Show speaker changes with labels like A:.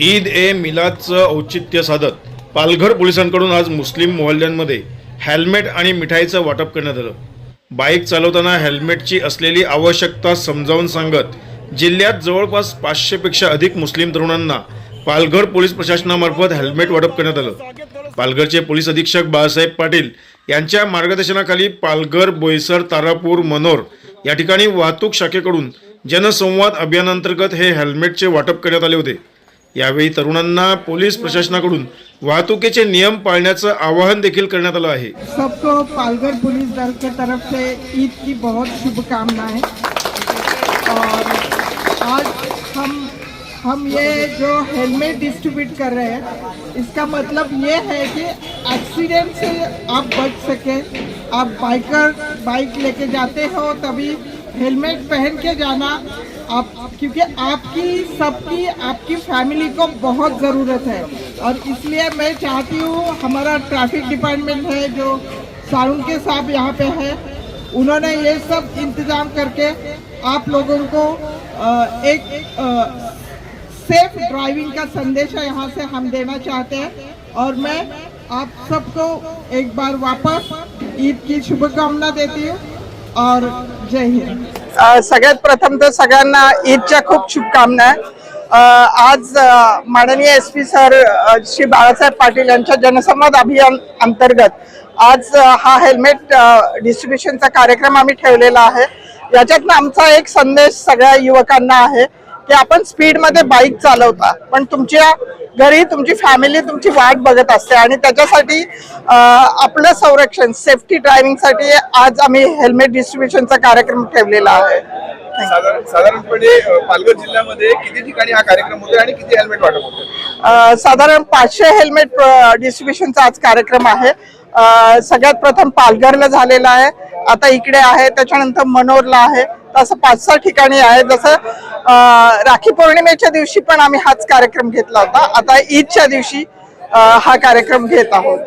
A: ईद ए मिलादचं औचित्य साधत पालघर पोलिसांकडून आज मुस्लिम मोहल्ल्यांमध्ये हेल्मेट आणि मिठाईचं वाटप करण्यात आलं. बाईक चालवताना हेल्मेटची असलेली आवश्यकता समजावून सांगत जिल्ह्यात जवळपास पाचशेपेक्षा अधिक मुस्लिम तरुणांना पालघर पोलीस प्रशासनामार्फत हेल्मेट वाटप करण्यात आलं. पालघरचे पोलीस अधीक्षक बाळासाहेब पाटील यांच्या मार्गदर्शनाखाली पालघर बोईसर तारापूर मनोर या ठिकाणी वाहतूक शाखेकडून जनसंवाद अभियानांतर्गत हे हेल्मेटचे वाटप करण्यात आले होते. यावेळी तरुणांना पोलीस प्रशासनाकडून वाहतुकीचे नियम पाळण्याचं आवाहन देखील करण्यात आलं आहे.
B: सबको पालघर पुलिस दल के तरफ से ईद की बहुत शुभकामनाएं और आज हम हम ये जो हेलमेट डिस्ट्रीब्यूट कर रहे हैं इसका मतलब ये है कि एक्सीडेंट से आप बच सकें। आप बाइकर बाइक लेके जाते हो तभी हेलमेट पहन के जाना आप, क्योंकि आपकी, सबकी, आपकी फैमिली को बहुत ज़रूरत है। और इसलिए मैं चाहती हूँ, हमारा ट्रैफ़िक डिपार्टमेंट है जो सारुण साहब यहाँ पे है, उन्होंने ये सब इंतज़ाम करके आप लोगों को एक सेफ़ ड्राइविंग का संदेश है यहाँ से हम देना चाहते हैं। और मैं आप सबको एक बार वापस ईद की शुभकामना देती हूँ। और जय हिंद।
C: सगळ्यात प्रथम तर सगळ्यांना ईदच्या खूप शुभकामना आज माननीय S P sir Shri Balasaheb Patil यांच्या जनसंवाद अभियान अंतर्गत आज हा हेल्मेट डिस्ट्रीब्युशनचा कार्यक्रम आम्ही ठेवलेला आहे. याच्यातनं आमचा एक संदेश सगळ्या युवकांना आहे. की आपण स्पीडमध्ये बाईक चालवता. पण तुमच्या घरी तुमची फॅमिली तुमची वाट बघत असते आणि त्याच्यासाठी आपलं संरक्षण सेफ्टी ड्रायव्हिंगसाठी आज आम्ही हेल्मेट डिस्ट्रीब्युशनचा कार्यक्रम ठेवलेला आहे.
D: साधारण साधारणपणे पालघर जिल्ह्यामध्ये किती ठिकाणी हा कार्यक्रम होतोय आणि किती हेल्मेट वाटप
C: साधारण पाचशे हेल्मेट डिस्ट्रीब्युशनचा आज कार्यक्रम आहे. सगळ्यात प्रथम पालघरला झालेला आहे. आता इकडे आहे त्याच्यानंतर मनोरला आहे. असं पाच सहा ठिकाणी आहे. जसं राखी पौर्णिमेच्या दिवशी पण आम्ही हाच कार्यक्रम घेतला होता. आता ईदच्या दिवशी हा कार्यक्रम घेत आहोत.